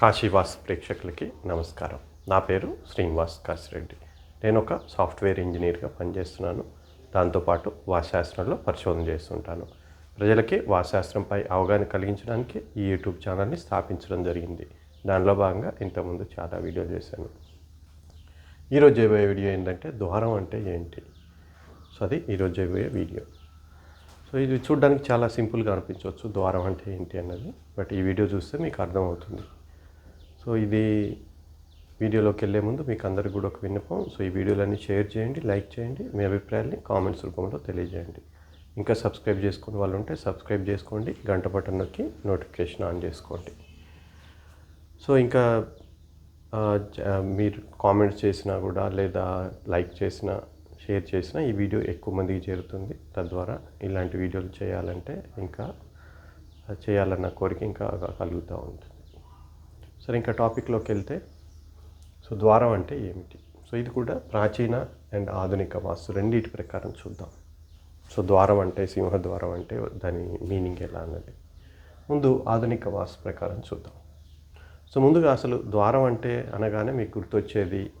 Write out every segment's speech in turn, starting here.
కాశీవాస్ ప్రేక్షకులకి నమస్కారం. నా పేరు శ్రీనివాస్ కాశిరెడ్డి. నేను ఒక సాఫ్ట్వేర్ ఇంజనీర్గా పనిచేస్తున్నాను. దాంతోపాటు వాశాస్త్రంలో పరిశోధన చేస్తుంటాను. ప్రజలకి వాశాస్త్రంపై అవగాహన కలిగించడానికి ఈ యూట్యూబ్ ఛానల్ని స్థాపించడం జరిగింది. దానిలో భాగంగా ఇంతకుముందు చాలా వీడియోలు చేశాను. ఈరోజు చేయబోయే వీడియో ఏంటంటే ద్వారం అంటే ఏంటి? సో అది ఈరోజు చేయబోయే వీడియో. సో ఇది చూడడానికి చాలా సింపుల్గా అనిపించవచ్చు. ద్వారం అంటే ఏంటి అన్నది. బట్ ఈ వీడియో చూస్తే మీకు అర్థమవుతుంది. సో ఇది వీడియోలోకి వెళ్ళే ముందు మీకు అందరికి కూడా ఒక విన్నపం. సో ఈ వీడియోలన్నీ షేర్ చేయండి లైక్ చేయండి మీ అభిప్రాయాల్ని కామెంట్స్ రూపంలో తెలియజేయండి. ఇంకా సబ్స్క్రైబ్ చేసుకునే వాళ్ళు ఉంటే సబ్స్క్రైబ్ చేసుకోండి గంట బటన్ నొక్కి నోటిఫికేషన్ ఆన్ చేసుకోండి. సో ఇంకా మీరు కామెంట్స్ చేసినా కూడా లేదా లైక్ చేసినా షేర్ చేసినా ఈ వీడియో ఎక్కువ మందికి చేరుతుంది. తద్వారా ఇలాంటి వీడియోలు చేయాలంటే ఇంకా చేయాలన్న కోరిక ఇంకా కలుగుతూ ఉంటుంది సరే ఇంకా టాపిక్లోకి వెళ్తే సో ద్వారం అంటే ఏమిటి? సో ఇది కూడా ప్రాచీన అండ్ ఆధునిక వాస్తు రెండింటి ప్రకారం చూద్దాం. సో ద్వారం అంటే సింహద్వారం అంటే దాని మీనింగ్ ఎలా అన్నది. ముందు ఆధునిక వాస్తు ప్రకారం చూద్దాం. సో ముందుగా అసలు ద్వారం అంటే అనగానే మీకు గుర్తొచ్చేది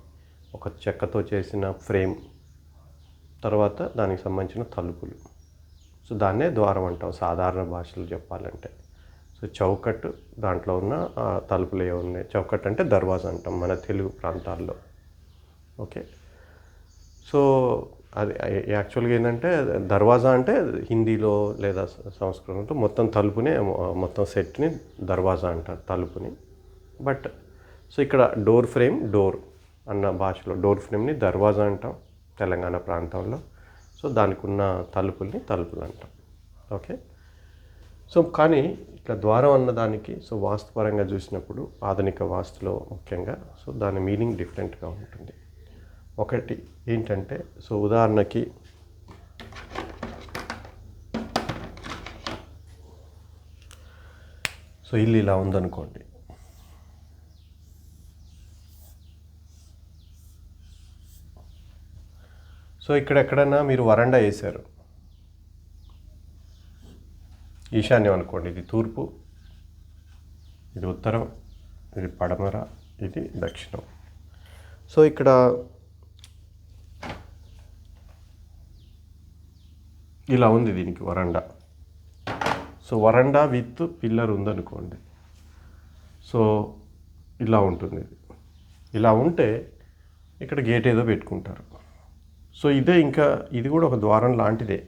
ఒక చెక్కతో చేసిన ఫ్రేమ్ తర్వాత దానికి సంబంధించిన తలుపులు. సో దాన్నే ద్వారం అంటాం సాధారణ భాషలో చెప్పాలంటే. సో చౌకట్టు దాంట్లో ఉన్న తలుపులు ఏ ఉన్నాయి. చౌకట్ అంటే దర్వాజా అంటాం మన తెలుగు ప్రాంతాల్లో. ఓకే? సో అది యాక్చువల్గా ఏంటంటే దర్వాజా అంటే హిందీలో లేదా సంస్కృతంలో మొత్తం తలుపుని మొత్తం సెట్ని దర్వాజా అంటారు తలుపుని. బట్ సో ఇక్కడ డోర్ ఫ్రేమ్ డోర్ అన్న భాషలో డోర్ ఫ్రేమ్ని దర్వాజా అంటాం తెలంగాణ ప్రాంతంలో. సో దానికి ఉన్న తలుపుల్ని తలుపులు అంటాం. ఓకే? సో కానీ ఇట్లా ద్వారం అన్నదానికి సో వాస్తుపరంగా చూసినప్పుడు ఆధునిక వాస్తులో ముఖ్యంగా సో దాని మీనింగ్ డిఫరెంట్గా ఉంటుంది. ఒకటి ఏంటంటే సో ఉదాహరణకి సో ఇల్లు ఇలా ఉందనుకోండి. సో ఇక్కడ ఎక్కడైనా మీరు వరండా వేశారు. ఈశాన్యం అనుకోండి ఇది తూర్పు ఇది ఉత్తరం ఇది పడమర ఇది దక్షిణం. సో ఇక్కడ ఇలా ఉంది దీనికి వరండా. సో వరండా విత్ పిల్లర్ ఉందనుకోండి. సో ఇలా ఉంటుంది. ఇది ఇలా ఉంటే ఇక్కడ గేట్ ఏదో పెట్టుకుంటారు. సో ఇదే ఇంకా ఇది కూడా ఒక ద్వారం లాంటిదే.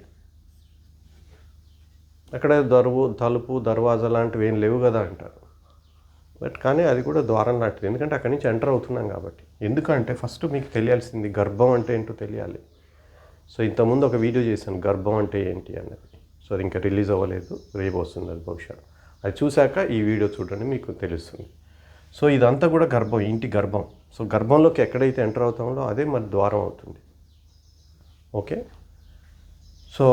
అక్కడ దరువు తలుపు దర్వాజా లాంటివి ఏం లేవు కదా అంటారు. బట్ కానీ అది కూడా ద్వారం లాంటిది. ఎందుకంటే అక్కడి నుంచి ఎంటర్ అవుతున్నాం కాబట్టి. ఎందుకంటే ఫస్ట్ మీకు తెలియాల్సింది గర్భం అంటే ఏంటో తెలియాలి. సో ఇంతకుముందు ఒక వీడియో చేశాను గర్భం అంటే ఏంటి అన్నది. సో అది ఇంకా రిలీజ్ అవ్వలేదు రేపు వస్తుంది అది బహుశా. అది చూశాక ఈ వీడియో చూడండి మీకు తెలుస్తుంది. సో ఇదంతా కూడా గర్భం ఇంటి గర్భం. సో గర్భంలోకి ఎక్కడైతే ఎంటర్ అవుతామో అదే మరి ద్వారం అవుతుంది. ఓకే? సో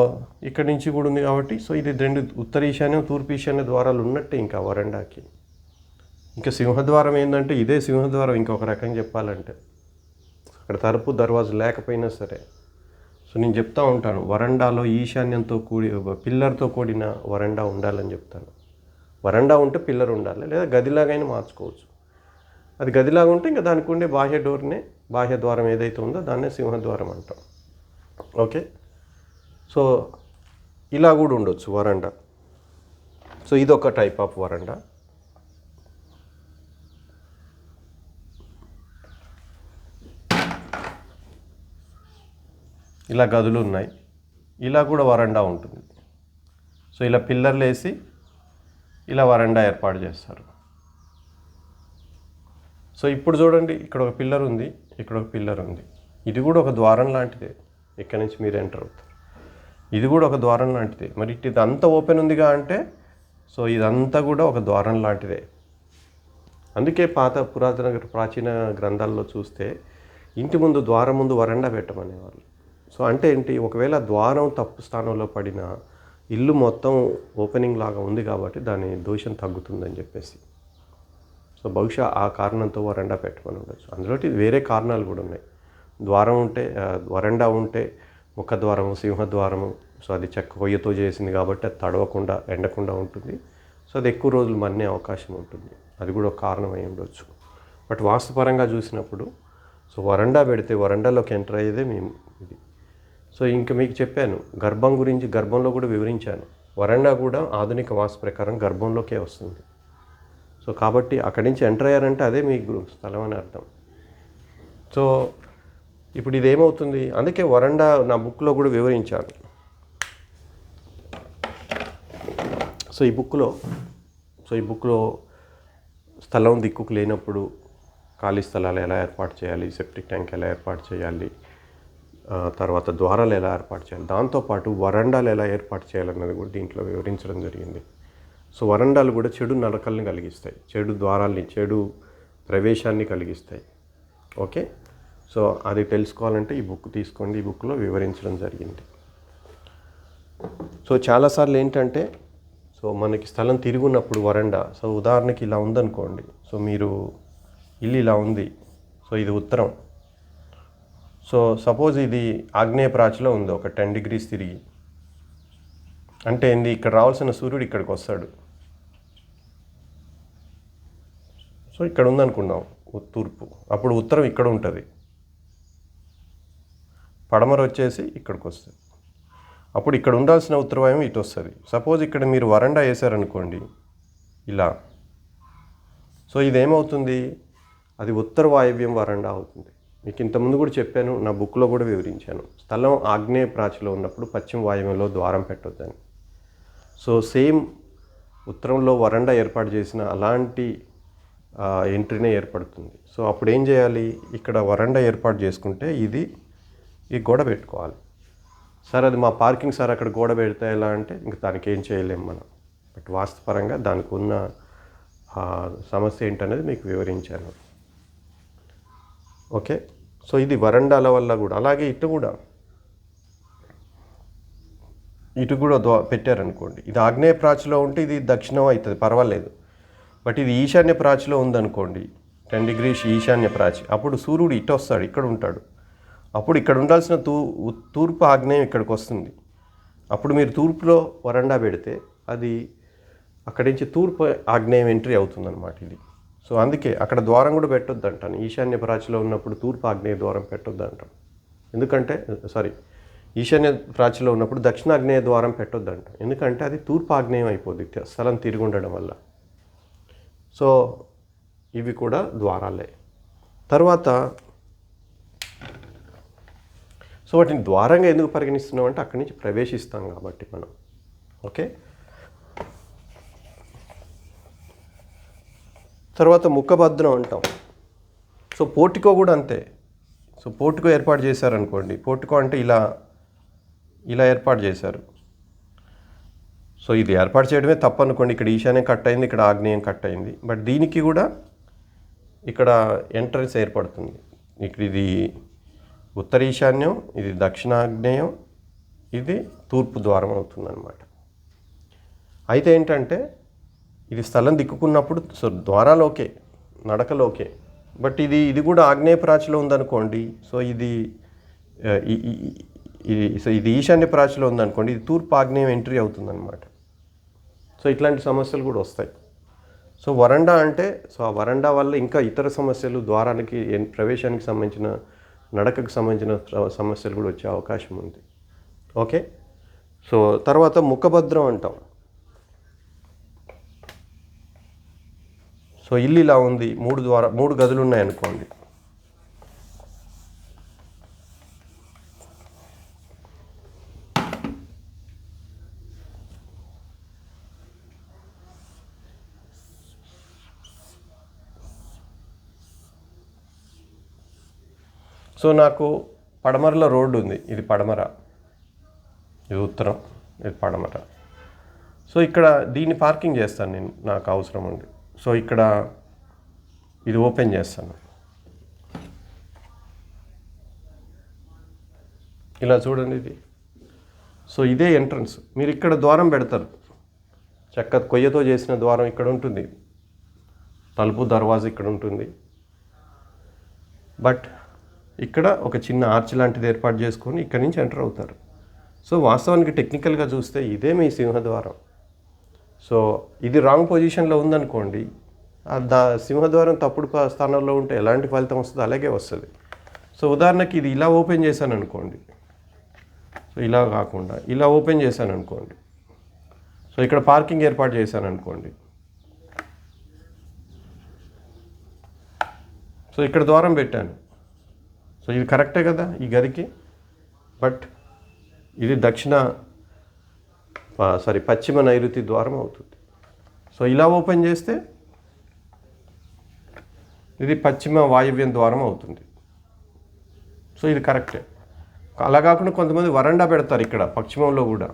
ఇక్కడి నుంచి కూడా ఉంది కాబట్టి సో ఇది రెండు ఉత్తర ఈశాన్యం తూర్పు ఈశాన్య ద్వారాలు ఉన్నట్టే ఇంకా వరండాకి. ఇంకా సింహద్వారం ఏంటంటే ఇదే సింహద్వారం ఇంకొక రకంగా చెప్పాలంటే. అక్కడ తరపు దర్వాజు లేకపోయినా సరే. సో నేను చెప్తా ఉంటాను వరండాలో ఈశాన్యంతో కూడి పిల్లర్తో కూడిన వరండా ఉండాలని చెప్తాను. వరండా ఉంటే పిల్లర్ ఉండాలి లేదా గదిలాగైనా మార్చుకోవచ్చు. అది గదిలాగా ఉంటే ఇంకా దానికి ఉండే బాహ్య డోర్నే బాహ్య ద్వారం ఏదైతే ఉందో దాన్నే సింహద్వారం అంటాం. ఓకే? సో ఇలా కూడా ఉండొచ్చు వరండా. సో ఇది ఒక టైప్ ఆఫ్ వరండా. ఇలా గదులు ఉన్నాయి. ఇలా కూడా వరండా ఉంటుంది. సో ఇలా పిల్లర్లు వేసి ఇలా వరండా ఏర్పాటు చేస్తారు. సో ఇప్పుడు చూడండి ఇక్కడ ఒక పిల్లర్ ఉంది ఇక్కడ ఒక పిల్లర్ ఉంది. ఇది కూడా ఒక ద్వారం లాంటిదే. ఇక్కడ నుంచి మీరు ఎంటర్ అవుతారు. ఇది కూడా ఒక ద్వారం లాంటిది. మరి ఇదంతా ఓపెన్ ఉందిగా అంటే సో ఇదంతా కూడా ఒక ద్వారం లాంటిదే. అందుకే పాత పురాతన ప్రాచీన గ్రంథాల్లో చూస్తే ఇంటి ముందు ద్వారం ముందు వరండా పెట్టమనేవాళ్ళు. సో అంటే ఏంటి ఒకవేళ ద్వారం తప్పు స్థానంలో పడిన ఇల్లు మొత్తం ఓపెనింగ్ లాగా ఉంది కాబట్టి దాని దోషం తగ్గుతుందని చెప్పేసి. సో బహుశా ఆ కారణంతో వరండా పెట్టమని ఉండొచ్చు. అందులో వేరే కారణాలు కూడా ఉన్నాయి. ద్వారం ఉంటే వరండా ఉంటే ముఖద్వారము సింహద్వారము సో అది చెక్క కొయ్యతో చేసింది కాబట్టి అది తడవకుండా ఎండకుండా ఉంటుంది. సో అది ఎక్కువ రోజులు మన్నే అవకాశం ఉంటుంది. అది కూడా ఒక కారణం అయి ఉండొచ్చు. బట్ వాస్తుపరంగా చూసినప్పుడు సో వరండా పెడితే వరండాలోకి ఎంటర్ అయ్యేదే మేము ఇది. సో ఇంకా మీకు చెప్పాను గర్భం గురించి గర్భంలో కూడా వివరించాను. వరండా కూడా ఆధునిక వాస్తు ప్రకారం గర్భంలోకే వస్తుంది. సో కాబట్టి అక్కడి నుంచి ఎంటర్ అయ్యారంటే అదే మీ స్థలం అని అర్థం. సో ఇప్పుడు ఇది ఏమవుతుంది అందుకే వరండా నా బుక్లో కూడా వివరించాను. సో ఈ బుక్లో సో ఈ బుక్లో స్థలం దిక్కుకు లేనప్పుడు ఖాళీ స్థలాలు ఎలా ఏర్పాటు చేయాలి? సెప్టిక్ ట్యాంక్ ఎలా ఏర్పాటు చేయాలి? తర్వాత ద్వారాలు ఎలా ఏర్పాటు చేయాలి? దాంతోపాటు వరండాలు ఎలా ఏర్పాటు చేయాలన్నది కూడా దీంట్లో వివరించడం జరిగింది. సో వరండాలు కూడా చెడు నడకల్ని కలిగిస్తాయి. చెడు ద్వారాల్ని చెడు ప్రవేశాన్ని కలిగిస్తాయి. ఓకే? సో అది తెలుసుకోవాలంటే ఈ బుక్ తీసుకోండి. ఈ బుక్లో వివరించడం జరిగింది. సో చాలాసార్లు ఏంటంటే సో మనకి స్థలం తిరుగున్నప్పుడు వరండా సో ఉదాహరణకి ఇలా ఉందనుకోండి. సో మీరు ఇల్లు ఇలా ఉంది. సో ఇది ఉత్తరం. సో సపోజ్ ఇది ఆగ్నేయ ప్రాచిలో ఉంది. ఒక టెన్ డిగ్రీస్ తిరిగి. అంటే ఏంది? ఇక్కడ రావాల్సిన సూర్యుడు ఇక్కడికి వస్తాడు. సో ఇక్కడ ఉందనుకున్నాం తూర్పు. అప్పుడు ఉత్తరం ఇక్కడ ఉంటుంది. పడమర వచ్చేసి ఇక్కడికి వస్తుంది అప్పుడు ఇక్కడ ఉండాల్సిన ఉత్తరవాయం ఇటు వస్తుంది. సపోజ్ ఇక్కడ మీరు వరండా వేసారనుకోండి ఇలా. సో ఇదేమవుతుంది? అది ఉత్తర వాయవ్యం వరండా అవుతుంది. మీకు ఇంతకుముందు కూడా చెప్పాను నా బుక్లో కూడా వివరించాను. స్థలం ఆగ్నేయ ప్రాచిలో ఉన్నప్పుడు పశ్చిమ వాయువ్యంలో ద్వారం పెట్టొద్దని. సో సేమ్ ఉత్తరంలో వరండా ఏర్పాటు చేసిన అలాంటి ఎంట్రీనే ఏర్పడుతుంది. సో అప్పుడు ఏం చేయాలి? ఇక్కడ వరండా ఏర్పాటు చేసుకుంటే ఇది ఈ గోడ పెట్టుకోవాలి. సార్ అది మా పార్కింగ్ సార్ అక్కడ గోడ పెడితే ఎలా అంటే ఇంక దానికి ఏం చేయలేము మనం. బట్ వాస్తుపరంగా దానికి ఉన్న సమస్య ఏంటనేది మీకు వివరించాను. ఓకే? సో ఇది వరండాల వల్ల కూడా అలాగే ఇటు కూడా. ఇటు కూడా దో పెట్టారనుకోండి. ఇది ఆగ్నేయ ప్రాచిలో ఉంటే ఇది దక్షిణం అవుతుంది పర్వాలేదు. బట్ ఇది ఈశాన్య ప్రాచిలో ఉందనుకోండి టెన్ డిగ్రీస్ ఈశాన్య ప్రాచి అప్పుడు సూర్యుడు ఇటు వస్తాడు ఇక్కడ ఉంటాడు. అప్పుడు ఇక్కడ ఉండాల్సిన తూ తూర్పు ఆగ్నేయం ఇక్కడికి వస్తుంది. అప్పుడు మీరు తూర్పులో వరండా పెడితే అది అక్కడి నుంచి తూర్పు ఆగ్నేయం ఎంట్రీ అవుతుందన్నమాట ఇది. సో అందుకే అక్కడ ద్వారం కూడా పెట్టొద్దు అంటాను ఈశాన్య ప్రాచిలో ఉన్నప్పుడు తూర్పు ఆగ్నేయ ద్వారం పెట్టొద్దు అంటాం ఎందుకంటే సారీ ఈశాన్య ప్రాచిలో ఉన్నప్పుడు దక్షిణాగ్నేయ ద్వారం పెట్టొద్దు అంటాం ఎందుకంటే అది తూర్పు ఆగ్నేయం అయిపోద్ది స్థలం తిరిగి ఉండడం వల్ల. సో ఇవి కూడా ద్వారాలే. తర్వాత సో వాటిని ద్వారంగా ఎందుకు పరిగణిస్తున్నాం అంటే అక్కడి నుంచి ప్రవేశిస్తాం కాబట్టి మనం. ఓకే? తర్వాత ముఖభద్రం అంటాం. సో పోర్టికో కూడా అంతే. సో పోర్టికో ఏర్పాటు చేశారనుకోండి పోర్టికో అంటే ఇలా ఇలా ఏర్పాటు చేశారు. సో ఇది ఏర్పాటు చేయడమే తప్పనుకోండి ఇక్కడ ఈశాన్యం కట్ అయింది ఇక్కడ ఆగ్నేయం కట్ అయింది. బట్ దీనికి కూడా ఇక్కడ ఎంట్రన్స్ ఏర్పడుతుంది. ఇక్కడ ఇది ఉత్తర ఈశాన్యం ఇది దక్షిణాగ్నేయం ఇది తూర్పు ద్వారం అవుతుందన్నమాట. అయితే ఏంటంటే ఇది స్థలం దిక్కుకున్నప్పుడు సో ద్వారాలోకే నడకలోకే. బట్ ఇది ఇది కూడా ఆగ్నేయ ప్రాచిలో ఉందనుకోండి సో ఇది ఇది సో ఇది ఈశాన్య ప్రాచిలో ఉందనుకోండి ఇది తూర్పు ఆగ్నేయం ఎంట్రీ అవుతుందన్నమాట. సో ఇట్లాంటి సమస్యలు కూడా వస్తాయి. సో వరండా అంటే సో ఆ వరండా వల్ల ఇంకా ఇతర సమస్యలు ద్వారానికి ప్రవేశానికి సంబంధించిన నడకకు సంబంధించిన సమస్యలు కూడా వచ్చే అవకాశం ఉంది. ఓకే? సో తర్వాత ముఖభద్రం అంటాం. సో ఇల్లు ఇలా ఉంది. మూడు ద్వారా మూడు గదులు ఉన్నాయనుకోండి సో నాకు పడమరలో రోడ్డు ఉంది. ఇది పడమర. ఇది ఉత్తరం. ఇది పడమర. సో ఇక్కడ దీన్ని పార్కింగ్ చేస్తాను నేను. నాకు అవసరం ఉంది. సో ఇక్కడ ఇది ఓపెన్ చేస్తాను. ఇలా చూడండి ఇది. సో ఇదే ఎంట్రన్స్. మీరు ఇక్కడ ద్వారం పెడతారు. చెక్క కొయ్యతో చేసిన ద్వారం ఇక్కడ ఉంటుంది. తలుపు దర్వాజా ఇక్కడ ఉంటుంది. బట్ ఇక్కడ ఒక చిన్న ఆర్చ్ లాంటిది ఏర్పాటు చేసుకొని ఇక్కడి నుంచి ఎంటర్ అవుతారు. సో వాస్తవానికి టెక్నికల్గా చూస్తే ఇదే మీ సింహద్వారం. సో ఇది రాంగ్ పొజిషన్లో ఉందనుకోండి దా సింహద్వారం తప్పుడు స్థానంలో ఉంటే ఎలాంటి ఫలితం వస్తుందో అలాగే వస్తుంది. సో ఉదాహరణకి ఇది ఇలా ఓపెన్ చేశాను అనుకోండి సో ఇలా కాకుండా ఇలా ఓపెన్ చేశాను అనుకోండి సో ఇక్కడ పార్కింగ్ ఏర్పాటు చేశాను అనుకోండి సో ఇక్కడ ద్వారం పెట్టాను. సో ఇది కరెక్టే కదా ఈ గదికి? బట్ ఇది దక్షిణ సారీ పశ్చిమ నైరుతి ద్వారం అవుతుంది. సో ఇలా ఓపెన్ చేస్తే ఇది పశ్చిమ వాయువ్యం ద్వారం అవుతుంది. సో ఇది కరెక్టే. అలా కాకుండా కొంతమంది వరండా పెడతారు ఇక్కడ పశ్చిమంలో కూడా.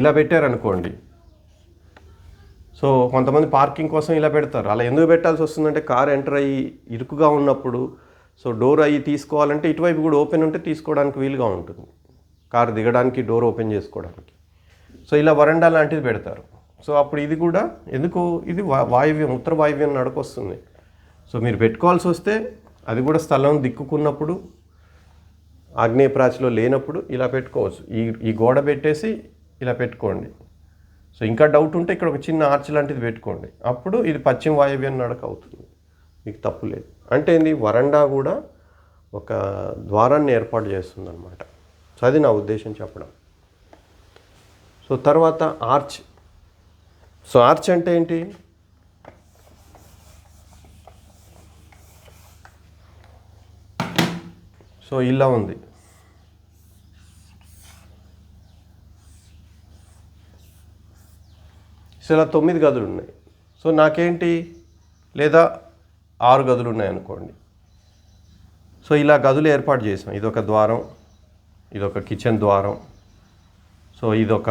ఇలా పెట్టారనుకోండి. సో కొంతమంది పార్కింగ్ కోసం ఇలా పెడతారు. అలా ఎందుకు పెట్టాల్సి వస్తుందంటే కార్ ఎంటర్ అయ్యి ఇరుకుగా ఉన్నప్పుడు సో డోర్ అయ్యి తీసుకోవాలంటే ఇటువైపు కూడా ఓపెన్ ఉంటే తీసుకోవడానికి వీలుగా ఉంటుంది. కారు దిగడానికి డోర్ ఓపెన్ చేసుకోవడానికి. సో ఇలా వరండా లాంటిది పెడతారు. సో అప్పుడు ఇది కూడా ఎందుకు? ఇది వా- వాయువ్యం ఉత్తర వాయువ్యం నడకొస్తుంది. సో మీరు పెట్టుకోవాల్సి వస్తే అది కూడా స్థలం దిక్కుకున్నప్పుడు ఆగ్నేయ ప్రాచిలో లేనప్పుడు ఇలా పెట్టుకోవచ్చు. ఈ ఈ గోడ పెట్టేసి ఇలా పెట్టుకోండి. సో ఇంకా డౌట్ ఉంటే ఇక్కడ ఒక చిన్న ఆర్చ్ లాంటిది పెట్టుకోండి. అప్పుడు ఇది పశ్చిమ వాయువ్యం నడక అవుతుంది. మీకు తప్పు లేదు. అంటే ఏంది? వరండా కూడా ఒక ద్వారాన్ని ఏర్పాటు చేస్తుందన్నమాట. సో అది నా ఉద్దేశం చెప్పడం. సో తర్వాత ఆర్చ్. సో ఆర్చ్ అంటే ఏంటి? సో ఇలా ఉంది. సో ఇలా తొమ్మిది గదులు ఉన్నాయి. సో నాకేంటి? లేదా ఆరు గదులు ఉన్నాయి అనుకోండి సో ఇలా గదులు ఏర్పాటు చేసాం. ఇదొక ద్వారం ఇదొక కిచెన్ ద్వారం సో ఇదొక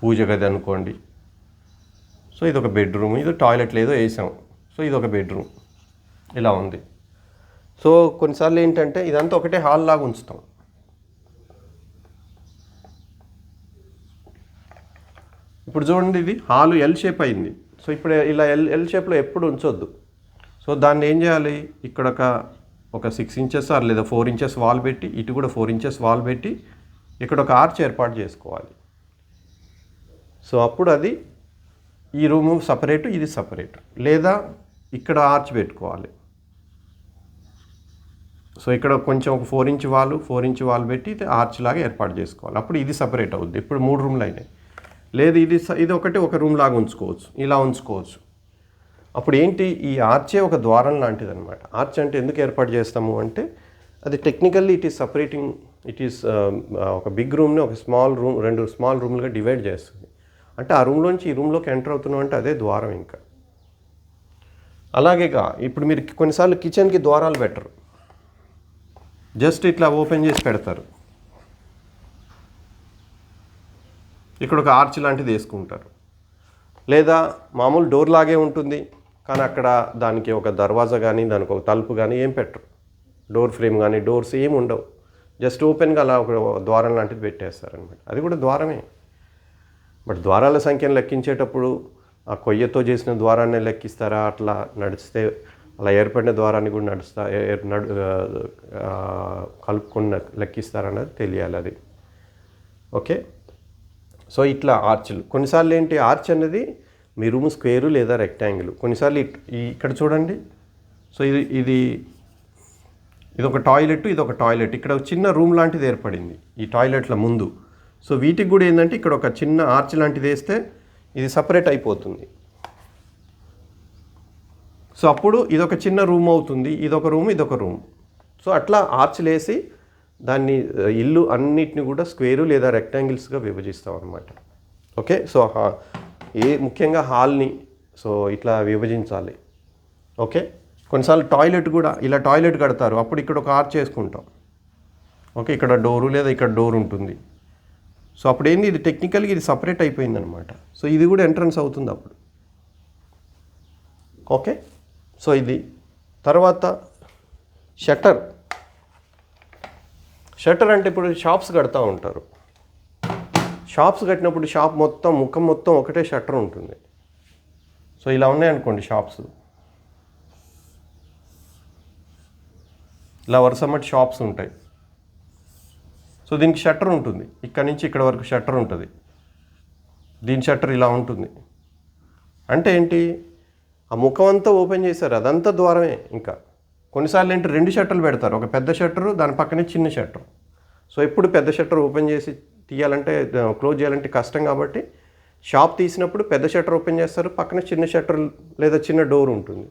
పూజ గది అనుకోండి. సో ఇదొక బెడ్రూమ్ ఇది టాయిలెట్ లేదో వేసాం. సో ఇదొక బెడ్రూమ్ ఇలా ఉంది. సో కొన్నిసార్లు ఏంటంటే ఇదంతా ఒకటే హాల్ లాగా ఉంచుతాం. ఇప్పుడు చూడండి ఇది హాలు ఎల్ షేప్ అయింది. సో ఇప్పుడు ఇలా ఎల్ ఎల్ షేప్లో ఎప్పుడు ఉంచొద్దు. సో దాన్ని ఏం చేయాలి? ఇక్కడ ఒక ఒక సిక్స్ ఇంచెస్ ఆర్ లేదా ఫోర్ ఇంచెస్ వాల్ పెట్టి ఇటు కూడా ఫోర్ ఇంచెస్ వాల్ పెట్టి ఇక్కడ ఒక ఆర్చ్ ఏర్పాటు చేసుకోవాలి. సో అప్పుడు అది ఈ రూము సపరేటు ఇది సపరేట్ లేదా ఇక్కడ ఆర్చ్ పెట్టుకోవాలి. సో ఇక్కడ కొంచెం ఒక four inch wall four inch wall పెట్టి ఆర్చ్ లాగా ఏర్పాటు చేసుకోవాలి. అప్పుడు ఇది సపరేట్ అవుద్ది. ఇప్పుడు మూడు రూమ్లు అయినాయి. లేదు ఇది స- ఇది ఒకటి ఒక రూమ్ లాగా ఉంచుకోవచ్చు ఇలా ఉంచుకోవచ్చు. అప్పుడు ఏంటి ఈ ఆర్చే ఒక ద్వారం లాంటిది అనమాట ఆర్చ్ అంటే ఎందుకు ఏర్పాటు చేస్తాము అంటే అది technically it is separating it is ఒక బిగ్ రూమ్ని ఒక స్మాల్ రూమ్ రెండు స్మాల్ రూమ్లుగా డివైడ్ చేస్తుంది. అంటే ఆ రూమ్లోంచి ఈ రూమ్లోకి ఎంటర్ అవుతున్నాం అంటే అదే ద్వారం ఇంకా. అలాగేగా ఇప్పుడు మీరు కొన్నిసార్లు కిచెన్కి ద్వారాలు పెట్టరు. జస్ట్ ఇట్లా ఓపెన్ చేసి పెడతారు. ఇక్కడ ఒక ఆర్చ్ లాంటిది వేసుకుంటారు. లేదా మామూలు డోర్ లాగే ఉంటుంది కానీ అక్కడ దానికి ఒక దర్వాజా కానీ దానికి ఒక తలుపు కానీ ఏం పెట్టరు. డోర్ ఫ్రేమ్ కానీ డోర్స్ ఏమి ఉండవు. జస్ట్ ఓపెన్గా అలా ఒక ద్వారం లాంటిది పెట్టేస్తారనమాట అది కూడా ద్వారమే. బట్ ద్వారాల సంఖ్యను లెక్కించేటప్పుడు ఆ కొయ్యతో చేసిన ద్వారాన్ని లెక్కిస్తారా? అట్లా నడిస్తే అలా ఏర్పడిన ద్వారాన్ని కూడా నడుస్తా నడు కలుపుకున్న లెక్కిస్తారన్నది తెలియాలి అది. ఓకే? సో ఇట్లా ఆర్చ్లు. కొన్నిసార్లు ఏంటి ఆర్చ్ అనేది మీ రూమ్ స్క్వేరు లేదా రెక్టాంగిల్. కొన్నిసార్లు ఇట్- ఇక్కడ చూడండి. సో ఇది ఇది ఇది ఒక టాయిలెట్ ఇది ఒక టాయిలెట్. ఇక్కడ ఒక చిన్న రూమ్ లాంటిది ఏర్పడింది ఈ టాయిలెట్ల ముందు. సో వీటికి కూడా ఏంటంటే ఇక్కడ ఒక చిన్న ఆర్చ్ లాంటిది వేస్తే ఇది సపరేట్ అయిపోతుంది. సో అప్పుడు ఇదొక చిన్న రూమ్ అవుతుంది ఇదొక రూమ్ ఇదొక రూమ్. సో అట్లా ఆర్చ్లు వేసి దాన్ని ఇల్లు అన్నిటిని కూడా స్క్వేరు లేదా రెక్టాంగిల్స్గా విభజిస్తాం అనమాట ఓకే? సో ఏ ముఖ్యంగా హాల్ని సో ఇట్లా విభజించాలి. ఓకే? కొన్నిసార్లు టాయిలెట్ కూడా ఇలా టాయిలెట్ కడతారు అప్పుడు ఇక్కడ ఒక ఆర్చ్ చేసుకుంటాం ఓకే? ఇక్కడ డోరు లేదా ఇక్కడ డోర్ ఉంటుంది. సో అప్పుడు ఏంది ఇది టెక్నికల్గా ఇది సపరేట్ అయిపోయింది అనమాట సో ఇది కూడా ఎంట్రన్స్ అవుతుంది అప్పుడు. ఓకే? సో ఇది. తర్వాత షట్టర్. షట్టర్ అంటే ఇప్పుడు షాప్స్ కడతా ఉంటారు. షాప్స్ కట్టినప్పుడు షాప్ మొత్తం ముఖం మొత్తం ఒకటే షట్టర్ ఉంటుంది. సో ఇలా ఉన్నాయనుకోండి షాప్స్. ఇలా వరుసమ్మటి షాప్స్ ఉంటాయి. సో దీనికి షట్టర్ ఉంటుంది. ఇక్కడ నుంచి ఇక్కడ వరకు షట్టర్ ఉంటుంది. దీని షట్టర్ ఇలా ఉంటుంది. అంటే ఏంటి? ఆ ముఖం అంతా ఓపెన్ చేశారు. అదంతా ద్వారమే ఇంకా. కొన్నిసార్లు ఏంటి రెండు షట్టర్లు పెడతారు. ఒక పెద్ద షట్టరు దాని పక్కనే చిన్న షట్టర్ సో ఎప్పుడు పెద్ద షట్టర్ ఓపెన్ చేసి తీయాలంటే క్లోజ్ చేయాలంటే కష్టం కాబట్టి షాప్ తీసినప్పుడు పెద్ద షట్టర్ ఓపెన్ చేస్తారు పక్కన చిన్న షట్టర్ లేదా చిన్న డోర్ ఉంటుంది.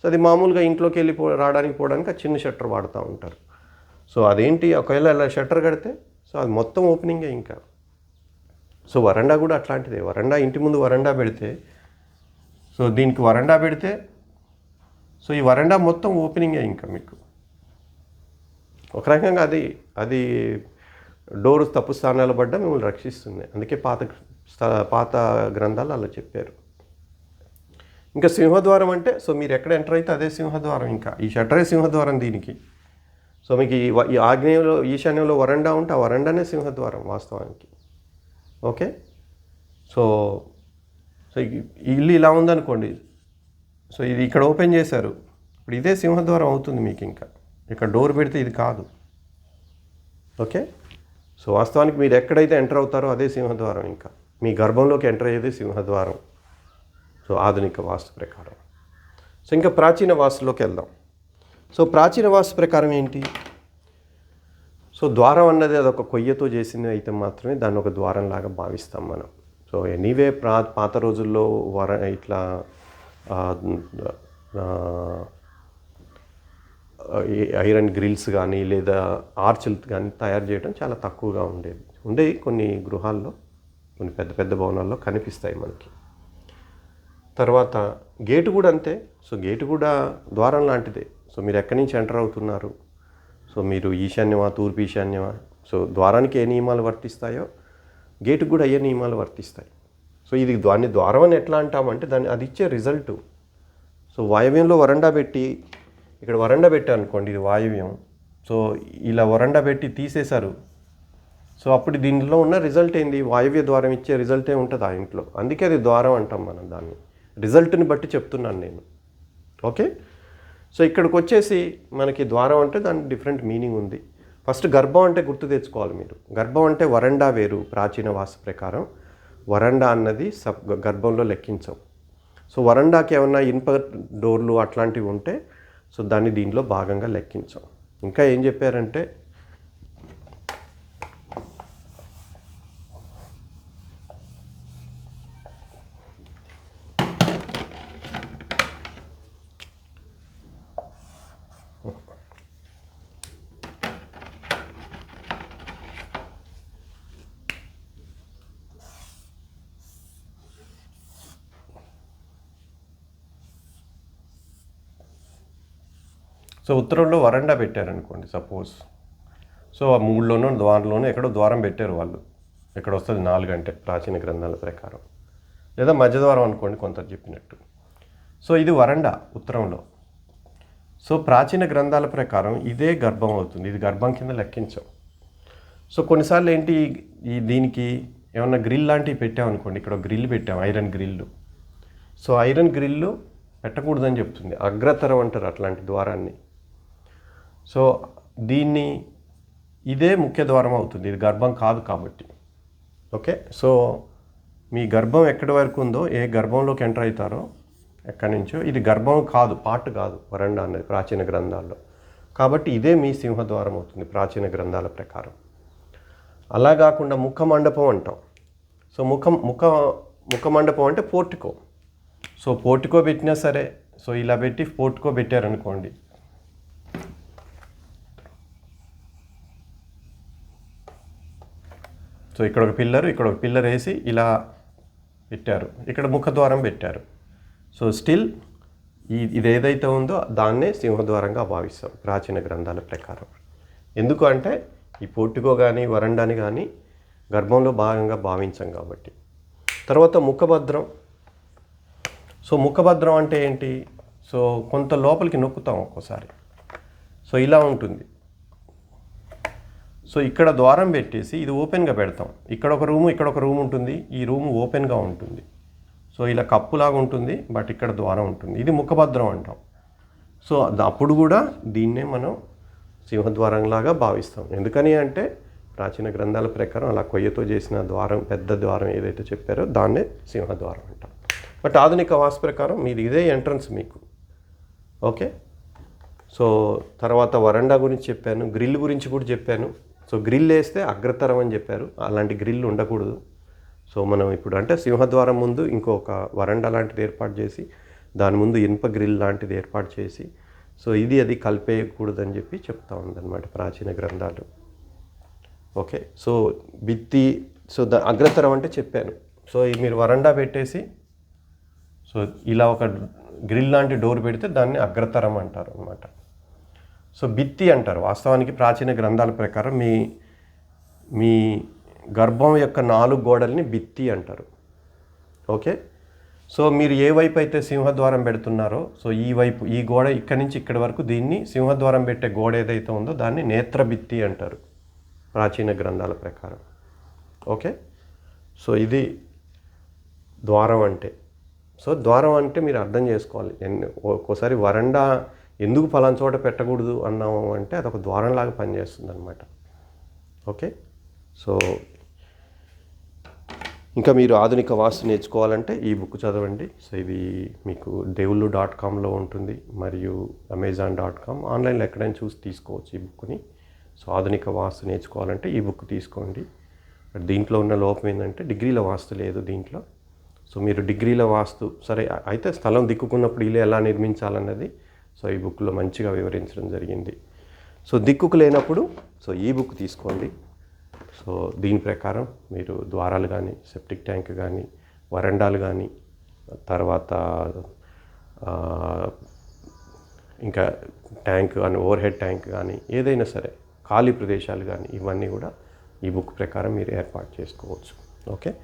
సో అది మామూలుగా ఇంట్లోకి వెళ్ళి పో రావడానికి పోవడానికి ఆ చిన్న షట్టర్ వాడుతూ ఉంటారు. సో అదేంటి ఒకవేళ అలా షట్టర్ కడితే సో అది మొత్తం ఓపెనింగే ఇంకా. సో వరండా కూడా అట్లాంటిదే. వరండా ఇంటి ముందు వరండా పెడితే సో దీనికి వరండా పెడితే సో ఈ వరండా మొత్తం ఓపెనింగే ఇంకా మీకు. ఒక రకంగా అది అది డోర్ తప్పు స్థానాలు పడ్డా మిమ్మల్ని రక్షిస్తుంది. అందుకే పాత స్థ- పాత గ్రంథాలు అలా చెప్పారు. ఇంకా సింహద్వారం అంటే సో మీరు ఎక్కడ ఎంటర్ అయితే అదే సింహద్వారం ఇంకా. ఈ షట్టరే సింహద్వారం దీనికి. సో మీకు ఈ ఆగ్నేయంలో ఈశాన్యంలో వరండా ఉంటే ఆ వరండానే సింహద్వారం వాస్తవానికి. ఓకే? సో సో ఇల్లు ఇలా ఉందనుకోండి సో ఇది ఇక్కడ ఓపెన్ చేశారు. ఇప్పుడు ఇదే సింహద్వారం అవుతుంది మీకు ఇంకా. ఇక్కడ డోర్ పెడితే ఇది కాదు. ఓకే? సో వాస్తవానికి మీరు ఎక్కడైతే ఎంటర్ అవుతారో అదే సింహద్వారం ఇంకా. మీ గర్భంలోకి ఎంటర్ అయ్యేది సింహద్వారం. సో ఆధునిక వాస్తు ప్రకారం. సో ఇంకా ప్రాచీన వాస్తులోకి వెళ్దాం. సో ప్రాచీన వాస్తు ప్రకారం ఏంటి? సో ద్వారం అన్నది అదొక కొయ్యతో చేసింది అయితే మాత్రమే దాన్ని ఒక ద్వారంలాగా భావిస్తాం మనం. సో ఎనీవే ప్రా పాత రోజుల్లో వర ఇట్లా ఐరన్ గ్రిల్స్ కానీ లేదా ఆర్చులు కానీ తయారు చేయడం చాలా తక్కువగా ఉండేది. ఉండేవి కొన్ని గృహాల్లో కొన్ని పెద్ద పెద్ద భవనాల్లో కనిపిస్తాయి మనకి. తర్వాత గేటు కూడా అంతే. సో గేటు కూడా ద్వారం లాంటిదే. సో మీరు ఎక్కడి నుంచి ఎంటర్ అవుతున్నారు? సో మీరు ఈశాన్యమా తూర్పు ఈశాన్యమా? సో ద్వారానికి ఏ నియమాలు వర్తిస్తాయో? గేటుకు కూడా అయ్యే నియమాలు వర్తిస్తాయి. సో ఇది దాన్ని ద్వారం అని ఎట్లా అంటామంటే దాన్ని అది ఇచ్చే రిజల్ట్ సో వాయవ్యంలో వరండా పెట్టి ఇక్కడ వరండా పెట్టారు అనుకోండి ఇది వాయవ్యం. సో ఇలా వరండా పెట్టి తీసేశారు. సో అప్పుడు దీనిలో ఉన్న రిజల్ట్ ఏంది? వాయవ్య ద్వారం ఇచ్చే రిజల్టే ఉంటుంది ఆ ఇంట్లో? అందుకే అది ద్వారం అంటాం మనం దాన్ని. రిజల్ట్ని బట్టి చెప్తున్నాను నేను. ఓకే? సో ఇక్కడికి వచ్చేసి మనకి ద్వారం అంటే దానికి డిఫరెంట్ మీనింగ్ ఉంది. ఫస్ట్ గర్భం అంటే గుర్తు తెచ్చుకోవాలి మీరు. గర్భం అంటే వరండా వేరు ప్రాచీన వాస్తు ప్రకారం. వరండా అన్నది సబ్ గర్భంలో లెక్కించాం. సో వరండాకి ఏమన్నా ఇనుప డోర్లు అట్లాంటివి ఉంటే సో దాన్ని దీనిలో భాగంగా లెక్కించాం. ఇంకా ఏం చెప్పారంటే సో ఉత్తరంలో వరండా పెట్టారనుకోండి సపోజ్ సో ఆ మూడులోనూ ద్వారంలోనూ ఎక్కడో ద్వారం పెట్టారు వాళ్ళు. ఎక్కడ వస్తుంది నాలుగు అంటే ప్రాచీన గ్రంథాల ప్రకారం. లేదా మధ్య ద్వారం అనుకోండి కొంత చెప్పినట్టు. సో ఇది వరండా ఉత్తరంలో. సో ప్రాచీన గ్రంథాల ప్రకారం ఇదే గర్భం అవుతుంది. ఇది గర్భం కింద లెక్కించాం. సో కొన్నిసార్లు ఏంటి ఈ దీనికి ఏమన్నా గ్రిల్ లాంటివి పెట్టామనుకోండి ఇక్కడ గ్రిల్ పెట్టాం iron grill. So iron grill పెట్టకూడదని చెప్తుంది. అగ్రతరం అంటారు అట్లాంటి ద్వారాన్ని. సో దీన్ని ఇదే ముఖ్య ద్వారం అవుతుంది. ఇది గర్భం కాదు కాబట్టి. ఓకే? సో మీ గర్భం ఎక్కడి వరకు ఉందో ఏ గర్భంలోకి ఎంటర్ అవుతారో ఎక్కడి నుంచో ఇది గర్భం కాదు పార్ట్ కాదు వరండా అనేది ప్రాచీన గ్రంథాల్లో. కాబట్టి ఇదే మీ సింహద్వారం అవుతుంది ప్రాచీన గ్రంథాల ప్రకారం. అలా కాకుండా ముఖ మండపం అంటాం. సో ముఖం ముఖ ముఖ మండపం అంటే పోర్టికో. సో పోర్టికో పెట్టినా సరే సో ఇలా పెట్టి పోర్టికో పెట్టారనుకోండి సో ఇక్కడ ఒక పిల్లర్ ఇక్కడ ఒక పిల్లర్ వేసి ఇలా పెట్టారు. ఇక్కడ ముఖద్వారం పెట్టారు. సో స్టిల్ ఈ ఇది ఏదైతే ఉందో దాన్నే సింహద్వారంగా భావిస్తాం ప్రాచీన గ్రంథాల ప్రకారం. ఎందుకు అంటే ఈ పోర్టుకో కానీ వరండాని కానీ గర్భంలో భాగంగా భావించాం కాబట్టి. తర్వాత ముఖభద్రం. సో ముఖభద్రం అంటే ఏంటి? సో కొంత లోపలికి నొక్కుతాం ఒక్కోసారి. సో ఇలా ఉంటుంది. సో ఇక్కడ ద్వారం పెట్టేసి ఇది ఓపెన్గా పెడతాం. ఇక్కడ ఒక రూము ఇక్కడ ఒక రూమ్ ఉంటుంది. ఈ రూమ్ ఓపెన్గా ఉంటుంది. సో ఇలా కప్పులాగా ఉంటుంది బట్ ఇక్కడ ద్వారం ఉంటుంది. ఇది ముఖభద్రం అంటాం. సో అప్పుడు కూడా దీన్నే మనం సింహద్వారంలాగా భావిస్తాం. ఎందుకని అంటే ప్రాచీన గ్రంథాల ప్రకారం అలా కొయ్యతో చేసిన ద్వారం పెద్ద ద్వారం ఏదైతే చెప్పారో దాన్నే సింహద్వారం అంటాం. బట్ ఆధునిక వాస్తు ప్రకారం మీది ఇదే ఎంట్రన్స్ మీకు. ఓకే? సో తర్వాత వరండా గురించి చెప్పాను గ్రిల్ గురించి కూడా చెప్పాను. సో గ్రిల్ వేస్తే అగ్రతరం అని చెప్పారు. అలాంటి గ్రిల్ ఉండకూడదు. సో మనం ఇప్పుడు అంటే సింహద్వారం ముందు ఇంకొక వరండా లాంటిది ఏర్పాటు చేసి దాని ముందు ఇనుప గ్రిల్ లాంటిది ఏర్పాటు చేసి సో ఇది అది కలిపేయకూడదని చెప్పి చెప్తా ఉందన్నమాట ప్రాచీన గ్రంథాలు. ఓకే సో భిత్తి సో ద అగ్రతరం అంటే చెప్పాను. సో మీరు వరండా పెట్టేసి సో ఇలా ఒక గ్రిల్ లాంటి డోర్ పెడితే దాన్ని అగ్రతరం అంటారు అనమాట సో భిత్తి అంటారు. వాస్తవానికి ప్రాచీన గ్రంథాల ప్రకారం మీ మీ గర్భం యొక్క నాలుగు గోడల్ని భిత్తి అంటారు. ఓకే? సో మీరు ఏ వైపు అయితే సింహద్వారం పెడుతున్నారో సో ఈ వైపు ఈ గోడ ఇక్కడి నుంచి ఇక్కడి వరకు దీన్ని సింహద్వారం పెట్టే గోడ ఏదైతే ఉందో దాన్ని నేత్రభిత్తి అంటారు ప్రాచీన గ్రంథాల ప్రకారం. ఓకే? సో ఇది ద్వారం అంటే. సో ద్వారం అంటే మీరు అర్థం చేసుకోవాలి. ఒక్కోసారి వరండా ఎందుకు పలానా చోట పెట్టకూడదు అన్నాము అంటే అదొక ద్వారంలాగా పనిచేస్తుంది అనమాట ఓకే? సో ఇంకా మీరు ఆధునిక వాస్తు నేర్చుకోవాలంటే ఈ బుక్ చదవండి. సో ఇది మీకు దేవుళ్ళు డాట్ కామ్లో ఉంటుంది మరియు అమెజాన్ డాట్ కామ్. ఆన్లైన్లో ఎక్కడైనా చూసి తీసుకోవచ్చు ఈ బుక్ని. సో ఆధునిక వాస్తు నేర్చుకోవాలంటే ఈ బుక్ తీసుకోండి. బట్ దీంట్లో ఉన్న లోపం ఏంటంటే డిగ్రీల వాస్తు లేదు దీంట్లో. సో మీరు డిగ్రీల వాస్తు సరే అయితే స్థలం దిక్కుకున్నప్పుడు ఇల్లు ఎలా నిర్మించాలన్నది సో ఈ బుక్లో మంచిగా వివరించడం జరిగింది. సో దిక్కుకు లేనప్పుడు సో ఈ బుక్ తీసుకోండి. సో దీని ప్రకారం మీరు ద్వారాలు కానీ సెప్టిక్ ట్యాంక్ కానీ వరండాలు కానీ తర్వాత ఇంకా ట్యాంక్ కానీ ఓవర్ హెడ్ ట్యాంక్ కానీ ఏదైనా సరే ఖాళీ ప్రదేశాలు కానీ ఇవన్నీ కూడా ఈ బుక్ ప్రకారం మీరు ఏర్పాటు చేసుకోవచ్చు. ఓకే?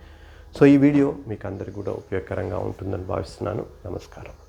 సో ఈ వీడియో మీకు అందరికీ కూడా ఉపయోగకరంగా ఉంటుందని భావిస్తున్నాను. నమస్కారం.